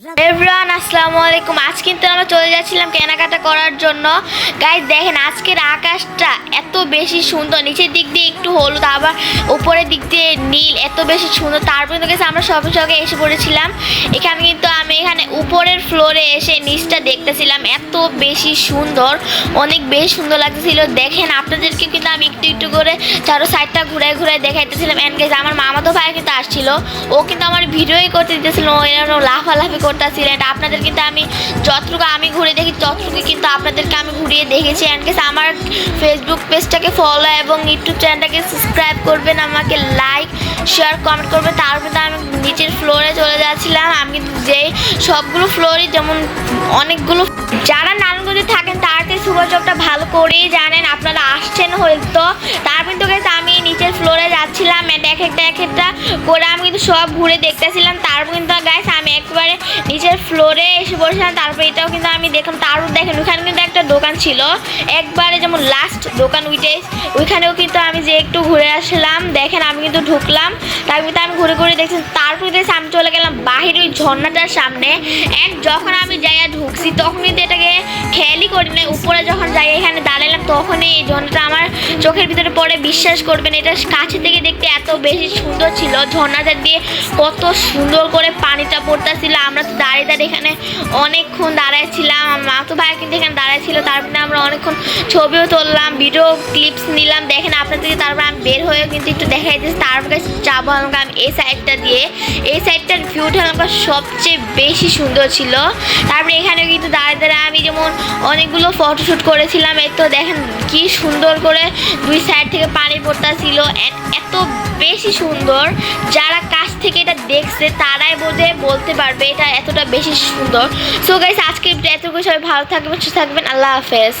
Everyone আসসালামু আলাইকুম আজ কিন্তু আমরা চলে যাচ্ছিলাম কেনাকাটা করার জন্য। গাইজ দেখেন, আজকের আকাশটা এত বেশি সুন্দর। নিচের দিক দিয়ে একটু হলুদ, আবার উপরের দিক দিয়ে নীল, এত বেশি সুন্দর। তারপর কিন্তু গেছে আমরা সবে সঙ্গে এসে পড়েছিলাম। এখানে কিন্তু আমি এখানে উপরের ফ্লোরে এসে নিচটা দেখতেছিলাম। এত বেশি সুন্দর, অনেক বেশি সুন্দর লাগতেছিল। দেখেন, আপনাদেরকে কিন্তু আমি একটু একটু করে চারো সাইডটা ঘুরে ঘুরে দেখাইতেছিলাম। এন্ড গেছে আমার মামাতো ভাই কিন্তু আসছিল। ও কিন্তু আমার ভিডিওই করতে দিতেছিল। ও এরকম লাফালাফি করতেছিল। আপনাদের কিন্তু আমি যতটুকু আমি ঘুরে দেখি ততটুকু কিন্তু আপনাদেরকে আমি ঘুরিয়ে দেখেছি এন্ড গাইজ আমার ফেসবুক পেজটাকে ফলো এবং ইউটিউব চ্যানেলটাকে সাবস্ক্রাইব করবেন, আমাকে লাইক শেয়ার কমেন্ট করবেন। তার কিন্তু আমি নিচের ফ্লোরে চলে যাচ্ছিলাম। আমি কিন্তু যেই সবগুলো ফ্লোরই যেমন অনেকগুলো যারা নারায়ণগঞ্জে থাকেন, তার তো যোগাযোগটা ভালো করেই জানেন, আপনারা আসছেন হয়তো। তার কিন্তু গেছে আমি নিচের ফ্লোরে যাচ্ছিলাম এক একটা এক একটা করে আমি কিন্তু সব ঘুরে দেখতেছিলাম। তারপর কিন্তু গাইস আমি একবারে এসে তারপর এটাও কিন্তু আমি দেখলাম। তারও দেখেন, ওখানে কিন্তু একটা দোকান ছিল। একবারে যেমন লাস্ট দোকান উইটে ওইখানেও কিন্তু আমি যে একটু ঘুরে আসলাম। দেখেন, আমি কিন্তু ঢুকলাম। তারপর কিন্তু আমি ঘুরে ঘুরে দেখছি তারপর দেখছি আমি চলে গেলাম বাহির ওই ঝর্ণাটার সামনে। অ্যান্ড যখন আমি যাইয়া ঢুকছি, তখন কিন্তু এটাকে খেয়ালই করি না উপরে যখন যাই, এখানে তখনই এই ঝর্ণাটা আমার চোখের ভিতরে পড়ে, বিশ্বাস করবেন, এটা কাছে থেকে দেখতে এত বেশি সুন্দর ছিল। ঝর্ণাটা দিয়ে কত সুন্দর করে পানিটা পড়তেছিল। আমরা তো দাঁড়িয়ে দাঁড়িয়ে এখানে অনেকক্ষণ দাঁড়ায় ছিলাম আমার মা তো ভাই কিন্তু এখানে দাঁড়ায় ছিল তারপরে আমরা অনেকক্ষণ ছবিও তুললাম ভিডিও ক্লিপস নিলাম। দেখেন আপনাদেরকে তারপর আমি বের হয়ে কিন্তু একটু দেখাই তারপরে যাব আমাকে আমি এই সাইডটা দিয়ে। এই সাইডটার ভিউটা আমাকে সবচেয়ে বেশি সুন্দর ছিল। তারপরে এখানে কিন্তু দাঁড়িয়ে দাঁড়িয়ে আমি যেমন অনেকগুলো ফটোশ্যুট করেছিলাম এই তো দেখেন কি সুন্দর করে দুই সাইড থেকে পানি পড়তেছিল। এত বেশি সুন্দর, যারা কাছ থেকে এটা দেখছে তারাই বোধে বলতে পারবে এটা এতটা বেশি সুন্দর। সো গাইস আজকে এতটুকু সবাই ভালো থাকবেন, সুস্থ থাকবেন। আল্লাহ হাফেজ।